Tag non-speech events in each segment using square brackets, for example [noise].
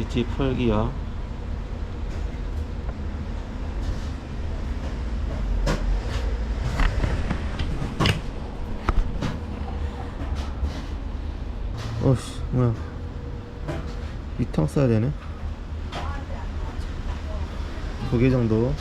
지지 펄기야. 어씨 뭐야. 위탕 써야 되네? 두개 정도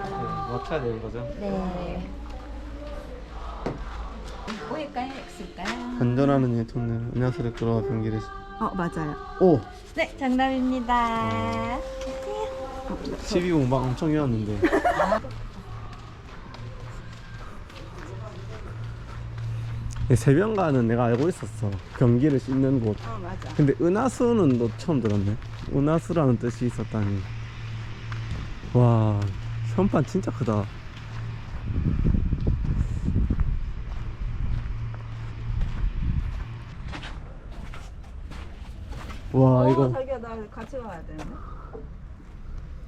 맞춰야 되는 거죠? 네. O일까요? X일까요? 반전하는 이 돈을 은하수를 끌어와 변기를 어 맞아요. 오! 네 정답입니다. 12 공방 엄청 이었는데 [laughs] 세변가는 내가 알고 있었어 변기를 씻는 곳 어 맞아. 근데 은하수는 너 처음 들었네 은하수라는 뜻이 있었다니 와 현판 진짜 크다 와 어, 이거 자기야 나 같이 가야 되는데.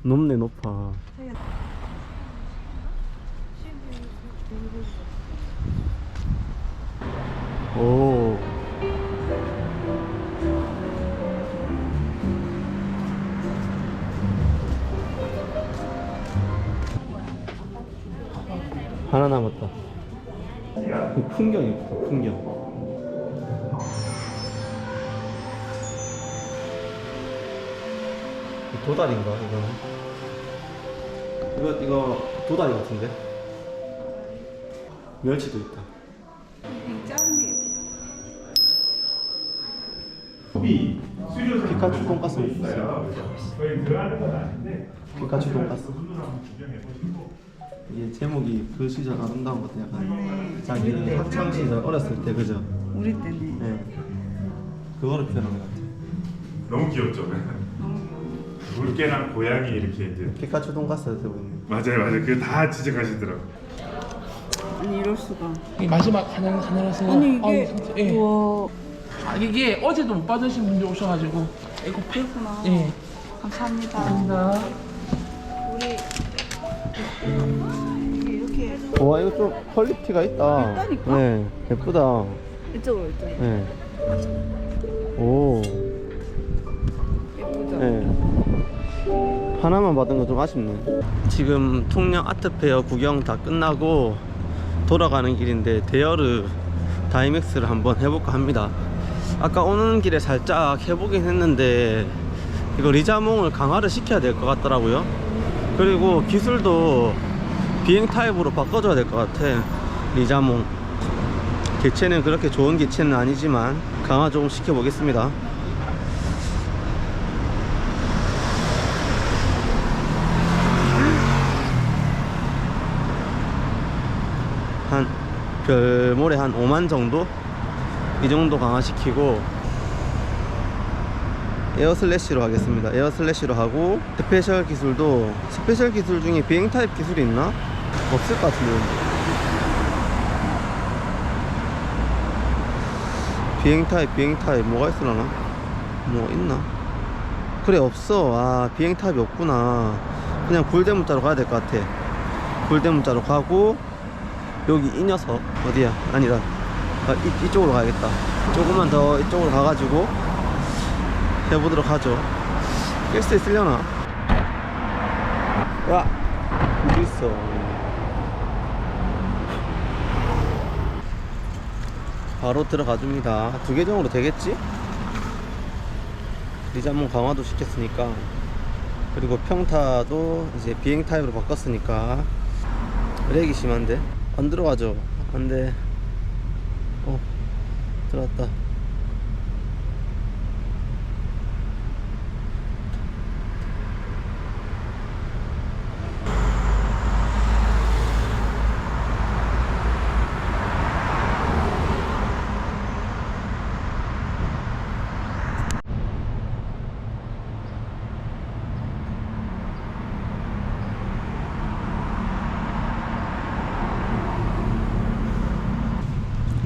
높네 높아 자기야. 오 하나 남았다. 이 풍경이 예쁘다 풍경. 이 도다리인가 이거는? 이거 이거 도다리 같은데? 멸치도 있다. 작은 게. 피카츄 돈가스 아닌데. 피카츄 돈가스 이게 제목이 그 시절 아름다운 것도 약간 자기 학창 시절 어렸을 때 그죠 우리 때네. 네. 그거를 표현한 것 같아요. 너무 귀엽죠. 물개랑 고양이 이렇게 이제 피카츄 돈가스 되고 있네. 맞아요, 맞아요. 그거 다 지적하시더라고. 아니 이럴 수가. 이 마지막 하나 하나라서 아니 이게 아, 예. 우와 아, 이게 어제도 못 받으신 분들 오셔가지고 이거 팩 그렇구나. 예 감사합니다. 감사합니다 와 이거 좀 퀄리티가 있다. 있다니까? 네, 예쁘다. 이쪽으로 이쪽. 네. 오. 예쁘죠. 네. 하나만 받은 거 좀 아쉽네. 지금 통영 아트페어 구경 다 끝나고 돌아가는 길인데 대여르 다이맥스를 한번 해볼까 합니다. 아까 오는 길에 살짝 해보긴 했는데 이거 리자몽을 강화를 시켜야 될 것 같더라고요. 그리고 기술도 비행 타입으로 바꿔줘야 될 것 같아. 리자몽. 개체는 그렇게 좋은 개체는 아니지만 강화 조금 시켜 보겠습니다. 한 별모래 한 5만 정도 이 정도 강화시키고 에어 슬래시로 하겠습니다 에어 슬래시로 하고 스페셜 기술도 스페셜 기술 중에 비행 타입 기술이 있나? 없을 것 같은데 비행 타입 비행 타입 뭐가 있으려나? 뭐 있나? 그래 없어 아 비행 타입이 없구나 그냥 굴대문자로 가야 될 것 같아 굴대문자로 가고 여기 이 녀석 어디야? 아니다. 아, 이, 이쪽으로 가야겠다. 조금만 더 이쪽으로 가가지고 해보도록 하죠. 깰 수 있으려나? 야, 어디 있어? 바로 들어가 줍니다. 두 개 정도 되겠지? 리자몽 강화도 시켰으니까. 그리고 평타도 이제 비행 타입으로 바꿨으니까. 렉이 심한데? 안 들어가죠? 안돼. 어 들어갔다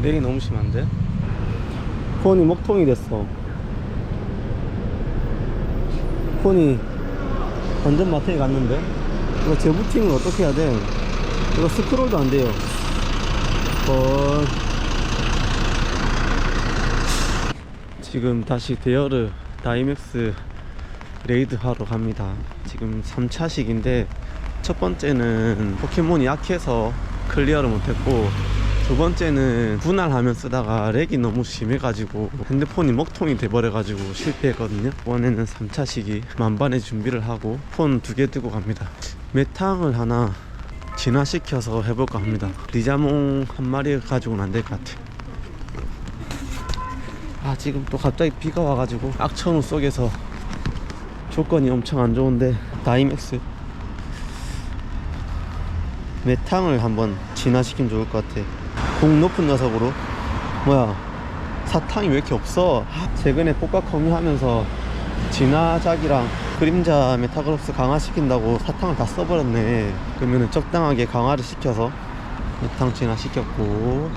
렉이 너무 심한데 폰이 먹통이 됐어. 폰이 완전 마트에 갔는데 이거 재부팅을 어떻게 해야 돼? 이거 스크롤도 안 돼요. 헐. 지금 다시 데어르 다이맥스 레이드 하러 갑니다. 지금 3차식인데 첫 번째는 포켓몬이 약해서 클리어를 못했고 두 번째는 분할하면 쓰다가 렉이 너무 심해가지고 핸드폰이 먹통이 돼버려가지고 실패했거든요. 이번에는 3차 시기 만반의 준비를 하고 폰 두 개 들고 갑니다. 메탕을 하나 진화시켜서 해볼까 합니다. 리자몽 한 마리 가지고는 안 될 것 같아. 아 지금 또 갑자기 비가 와가지고 악천후 속에서 조건이 엄청 안 좋은데 다이맥스 메탕을 한번 진화시키면 좋을 것 같아 공 높은 녀석으로. 뭐야 사탕이 왜 이렇게 없어? 최근에 복각 공유하면서 진화작이랑 그림자 메타그로스 강화시킨다고 사탕을 다 써버렸네. 그러면은 적당하게 강화를 시켜서 메탕 진화시켰고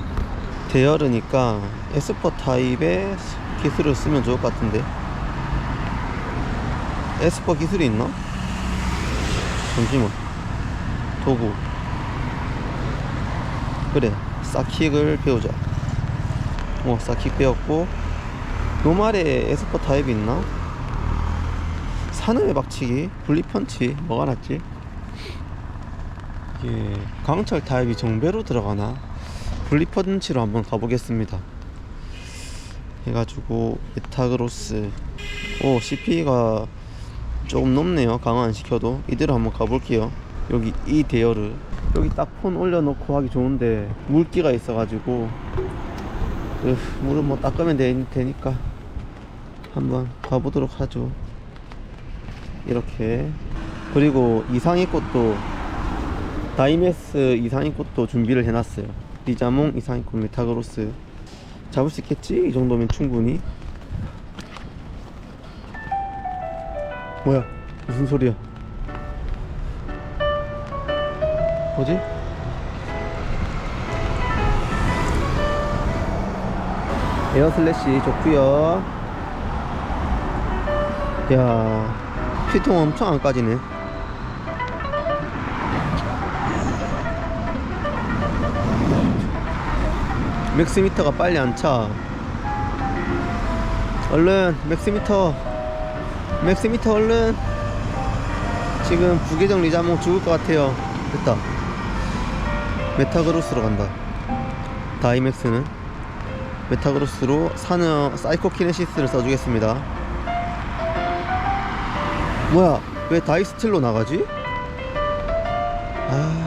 대열이니까 에스퍼 타입의 기술을 쓰면 좋을 것 같은데. 에스퍼 기술이 있나? 잠시만. 도구. 그래 사킥을 배우자 어 사킥 배웠고 노말에 에스퍼 타입이 있나? 산음의 박치기 분리펀치 뭐가 낫지? 이게 강철 타입이 정배로 들어가나? 분리펀치로 한번 가보겠습니다. 해가지고 메타그로스. 오 CP가 조금 높네요. 강화 안 시켜도. 이대로 한번 가볼게요. 여기 이 대여를 여기 딱 폰 올려놓고 하기 좋은데 물기가 있어가지고 으, 물을 뭐 닦으면 되, 되니까 한번 가보도록 하죠. 이렇게. 그리고 이상의 꽃도 다이메스 이상의 꽃도 준비를 해놨어요. 리자몽 이상의 꽃 메타그로스. 잡을 수 있겠지? 이 정도면 충분히. 뭐야? 무슨 소리야 뭐지? 에어 슬래시 좋구요. 야 피통 엄청 안 까지네. 맥스미터가 빨리 안차. 얼른 맥스미터. 맥스미터 얼른. 지금 부계정 리자몽 죽을 것 같아요. 됐다 메타그로스로 간다. 다이맥스는 메타그로스로 사녀 사이코키네시스를 써주겠습니다. 뭐야 왜 다이스틸로 나가지? 아...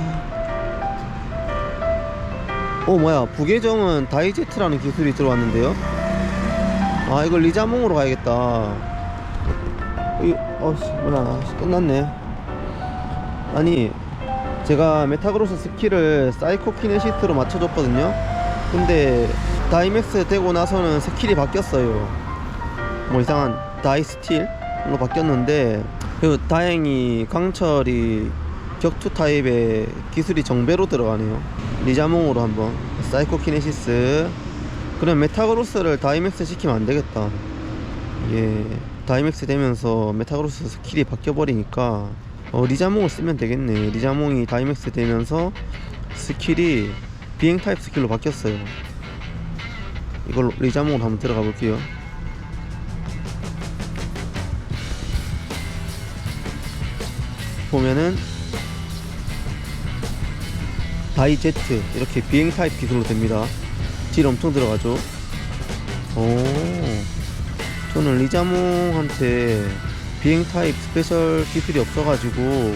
어 뭐야 부계정은 다이제트라는 기술이 들어왔는데요? 아 이걸 리자몽으로 가야겠다. 이, 어씨 뭐야 씨, 끝났네. 아니 제가 메타그로스 스킬을 사이코키네시스로 맞춰줬거든요. 근데 다이맥스 되고 나서는 스킬이 바뀌었어요. 뭐 이상한 다이스틸로 바뀌었는데 그 다행히 강철이 격투 타입의 기술이 정배로 들어가네요. 리자몽으로 한번 사이코키네시스. 그럼 메타그로스를 다이맥스 시키면 안 되겠다. 예 다이맥스 되면서 메타그로스 스킬이 바뀌어버리니까 어, 리자몽을 쓰면 되겠네. 리자몽이 다이맥스 되면서 스킬이 비행 타입 스킬로 바뀌었어요. 이걸로 리자몽으로 한번 들어가 볼게요. 보면은 다이제트 이렇게 비행 타입 기술로 됩니다. 질 엄청 들어가죠? 오. 저는 리자몽한테 비행 타입 스페셜 기술이 없어가지고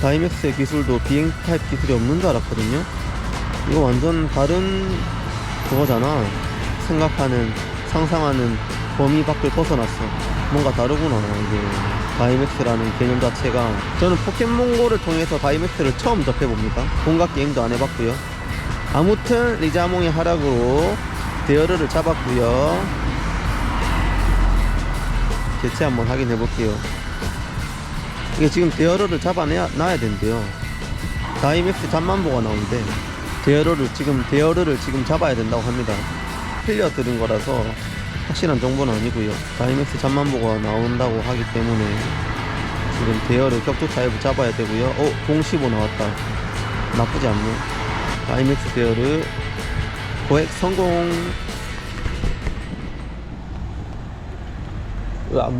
다이맥스의 기술도 비행 타입 기술이 없는 줄 알았거든요. 이거 완전 다른 그거잖아. 생각하는 상상하는 범위 밖을 벗어났어. 뭔가 다르구나 이게. 다이맥스라는 개념 자체가. 저는 포켓몬고를 통해서 다이맥스를 처음 접해봅니다. 공각 게임도 안 해봤고요. 아무튼 리자몽의 하락으로 데어르를 잡았고요 개체 한번 확인해 볼게요. 이게 지금 데어러를 잡아놔야 놔야 된대요. 다이맥스 잠만보가 나오는데 데어러를 지금 데어러를 지금 잡아야 된다고 합니다. 틀려 들은 거라서 확실한 정보는 아니고요. 다이맥스 잠만보가 나온다고 하기 때문에 지금 데어를 격투 타입을 잡아야 되고요. 어? 공15 나왔다. 나쁘지 않네 다이맥스 데어를 고액 성공 으아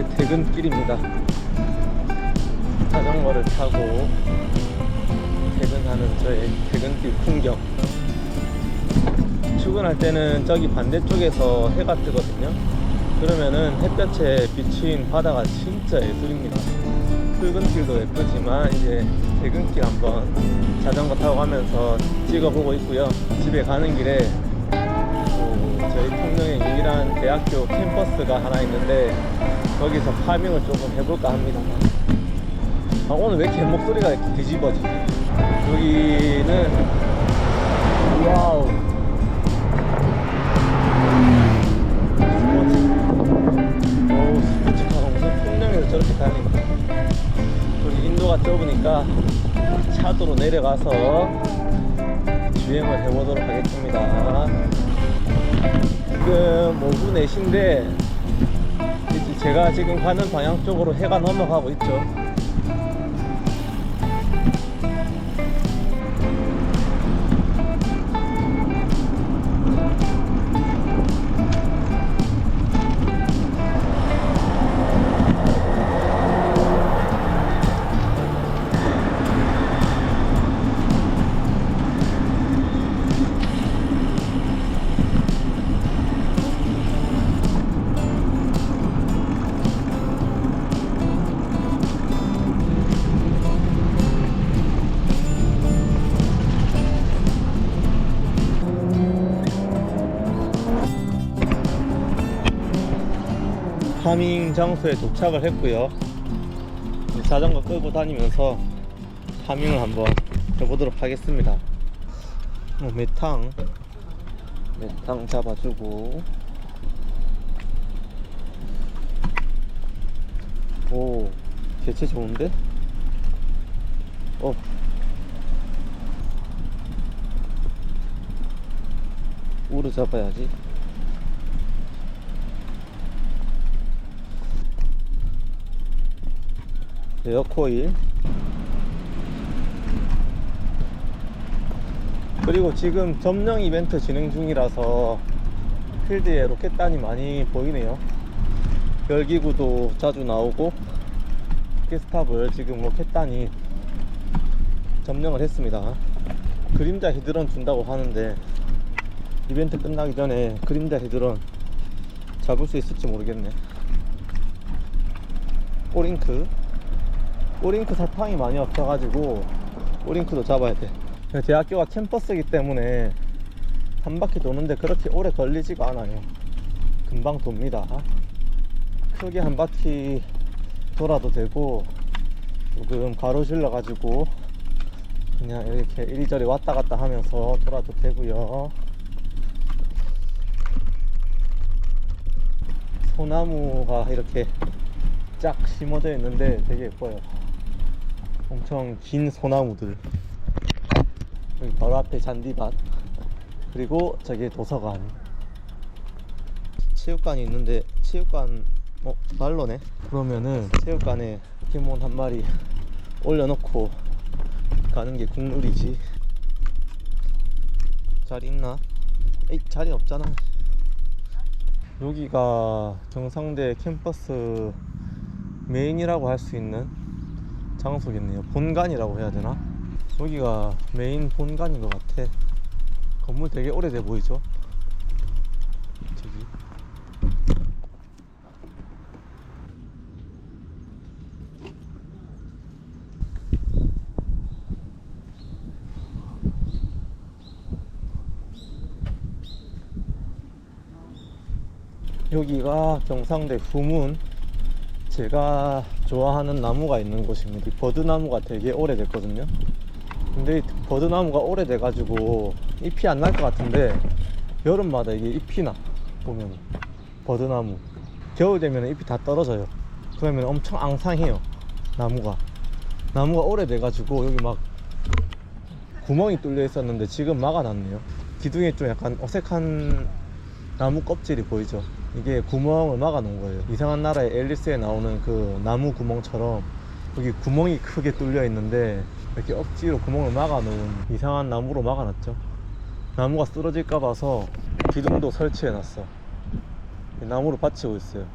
저의 퇴근길입니다. 자전거를 타고 퇴근하는 저의 퇴근길 풍경. 출근할 때는 저기 반대쪽에서 해가 뜨거든요. 그러면은 햇볕에 비친 바다가 진짜 예술입니다. 출근길도 예쁘지만 이제 퇴근길 한번 자전거 타고 가면서 찍어보고 있고요. 집에 가는 길에 또 저희 통영의 유일한 대학교 캠퍼스가 하나 있는데 거기서 파밍을 조금 해볼까 합니다. 아, 오늘 왜 이렇게 목소리가 이렇게 뒤집어지지? 여기는 와우 어우 스포츠카가 통영에서 저렇게 다니나 여기 인도가 좁으니까 차도로 내려가서 주행을 해보도록 하겠습니다 지금 오후 4시인데 제가 지금 가는 방향 쪽으로 해가 넘어가고 있죠. 파밍 장소에 도착을 했고요. 자전거 끌고 다니면서 파밍을 한번 해보도록 하겠습니다. 어, 메탕, 메탕 잡아주고, 오, 개체 좋은데? 어. 우르 잡아야지. 에어코일. 그리고 지금 점령 이벤트 진행 중이라서 필드에 로켓단이 많이 보이네요. 열기구도 자주 나오고 포켓스탑을 지금 로켓단이 점령을 했습니다. 그림자 히드런 준다고 하는데 이벤트 끝나기 전에 그림자 히드런 잡을 수 있을지 모르겠네. 오링크 오링크 사탕이 많이 없어가지고 오링크도 잡아야 돼. 대학교가 캠퍼스이기 때문에 한 바퀴 도는데 그렇게 오래 걸리지가 않아요. 금방 돕니다. 크게 한 바퀴 돌아도 되고 조금 가로질러 가지고 그냥 이렇게 이리저리 왔다 갔다 하면서 돌아도 되고요. 소나무가 이렇게 쫙 심어져 있는데 되게 예뻐요 엄청 긴 소나무들. 여기 바로 앞에 잔디밭. 그리고 저기 도서관. 체육관이 있는데 체육관 어 난로네? 그러면은 체육관에 포켓몬 한 마리 올려놓고 가는 게 국룰이지. 자리 있나? 에이 자리 없잖아. 여기가 경상대 캠퍼스 메인이라고 할 수 있는 장소겠네요. 본관이라고 해야 되나? 여기가 메인 본관인 것 같아. 건물 되게 오래돼 보이죠? 저기. 여기가 경상대 후문 제가 좋아하는 나무가 있는 곳입니다. 이 버드나무가 되게 오래됐거든요. 근데 이 버드나무가 오래돼가지고 잎이 안 날 것 같은데 여름마다 이게 잎이 나 보면 버드나무 겨울 되면 잎이 다 떨어져요. 그러면 엄청 앙상해요 나무가 나무가 오래돼가지고 여기 막 구멍이 뚫려 있었는데 지금 막아놨네요. 기둥에 좀 약간 어색한 나무 껍질이 보이죠? 이게 구멍을 막아 놓은 거예요. 이상한 나라의 앨리스에 나오는 그 나무 구멍처럼 여기 구멍이 크게 뚫려 있는데 이렇게 억지로 구멍을 막아 놓은 이상한 나무로 막아 놨죠. 나무가 쓰러질까 봐서 기둥도 설치해 놨어. 나무로 받치고 있어요.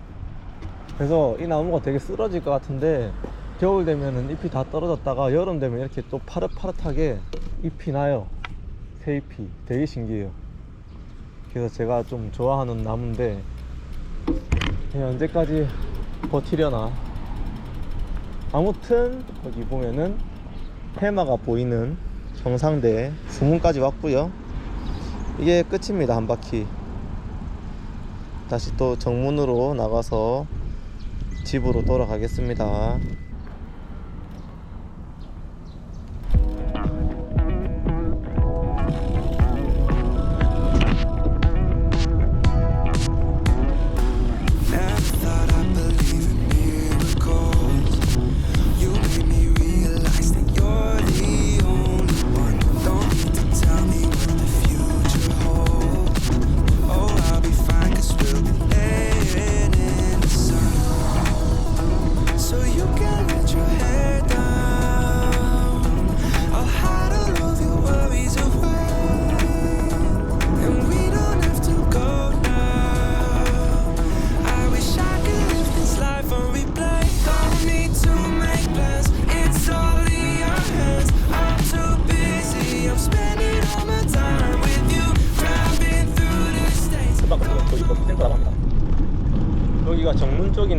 그래서 이 나무가 되게 쓰러질 것 같은데 겨울 되면은 잎이 다 떨어졌다가 여름 되면 이렇게 또 파릇파릇하게 잎이 나요. 새 잎이 되게 신기해요. 그래서 제가 좀 좋아하는 나무인데 그냥 언제까지 버티려나. 아무튼 여기 보면은 해마가 보이는 경상대 수문까지 왔고요. 이게 끝입니다 한 바퀴. 다시 또 정문으로 나가서 집으로 돌아가겠습니다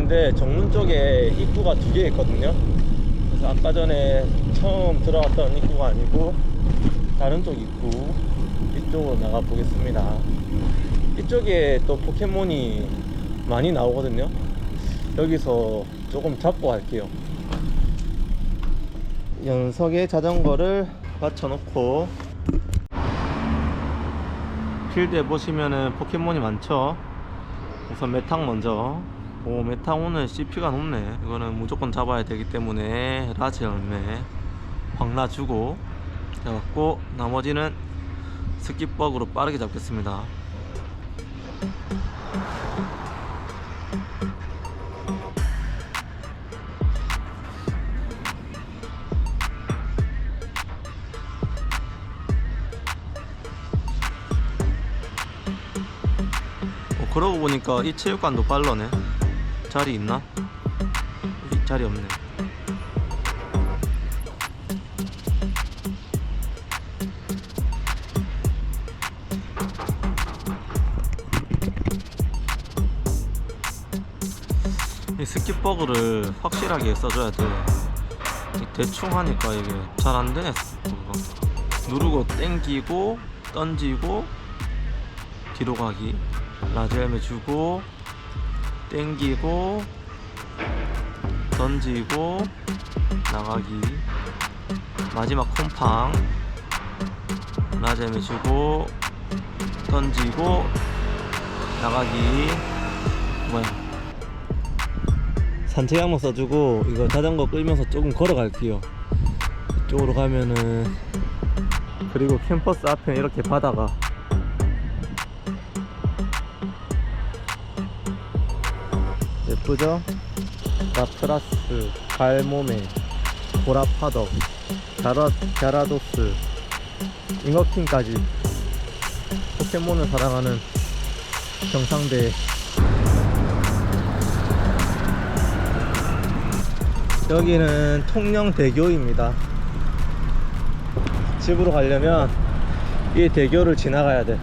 쪽인데 정문 쪽에 입구가 두 개 있거든요. 그래서 아까 전에 처음 들어왔던 입구가 아니고 다른 쪽 입구 이쪽으로 나가 보겠습니다. 이쪽에 또 포켓몬이 많이 나오거든요. 여기서 조금 잡고 갈게요. 연석에 자전거를 받쳐놓고 필드에 보시면은 포켓몬이 많죠. 우선 메탕 먼저. 오 메탕 오늘 CP가 높네. 이거는 무조건 잡아야 되기 때문에 라지 열매 황라 주고 해갖고 나머지는 스킵버그로 빠르게 잡겠습니다. 어, 그러고 보니까 이 체육관도 빨라네. 자리 있나? 이 자리 없네. 이 스킵버그를 확실하게 써줘야 돼. 이 대충 하니까 이게 잘 안 되네. 누르고 땡기고 던지고 뒤로 가기 라젤메 주고 땡기고 던지고 나가기. 마지막 콤팡. 라젤메 주고 던지고 나가기. 뭐야? 산책 한번 써주고 이거 자전거 끌면서 조금 걸어갈게요. 이쪽으로 가면은 그리고 캠퍼스 앞에 이렇게 바다가 예쁘죠? 라프라스, 갈모메, 보라파덕, 갸라, 갸라도스, 잉어킹까지 포켓몬을 사랑하는 경상대. 여기는 통영대교입니다. 집으로 가려면 이 대교를 지나가야 돼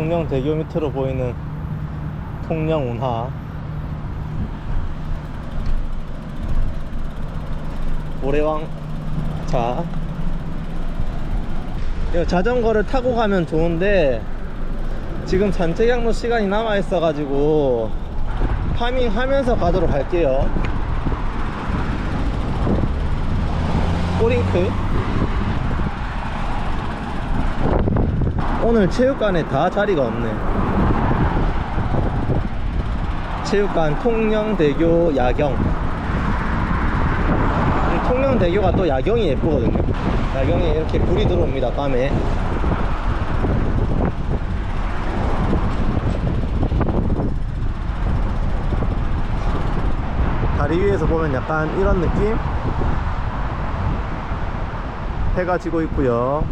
통영대교 밑으로 보이는 통영 운하. 모래왕차 이거 자전거를 타고 가면 좋은데 지금 산책양로 시간이 남아 있어 가지고 파밍 하면서 가도록 할게요. 꼬링크 오늘 체육관에 다 자리가 없네. 체육관 통영대교 야경. 이 통영대교가 또 야경이 예쁘거든요. 야경에 이렇게 불이 들어옵니다, 밤에. 다리 위에서 보면 약간 이런 느낌? 해가 지고 있고요.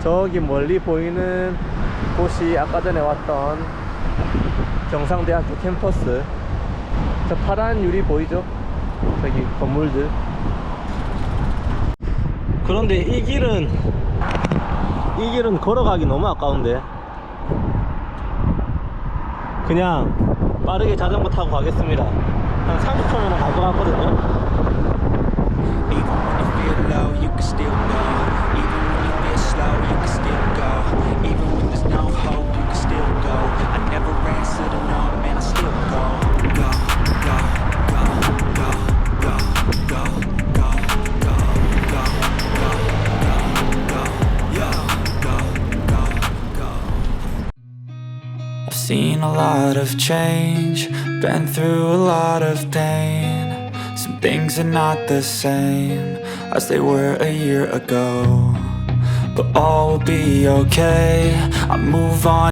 저기 멀리 보이는 곳이 아까 전에 왔던 경상대학교 캠퍼스. 저 파란 유리 보이죠? 저기 건물들. 그런데 이 길은 이 길은 걸어가기 너무 아까운데. 그냥 빠르게 자전거 타고 가겠습니다. 한 30초면 갈것 같거든요 still go. Even when there's no hope, you can still go. I never no, man, I still go. Go, go, go, go, go, go, go, go, go, go, go, go, go, go, go. I've seen a lot of change, been through a lot of pain. Some things are not the same as they were a year ago. But all will be okay. I move on.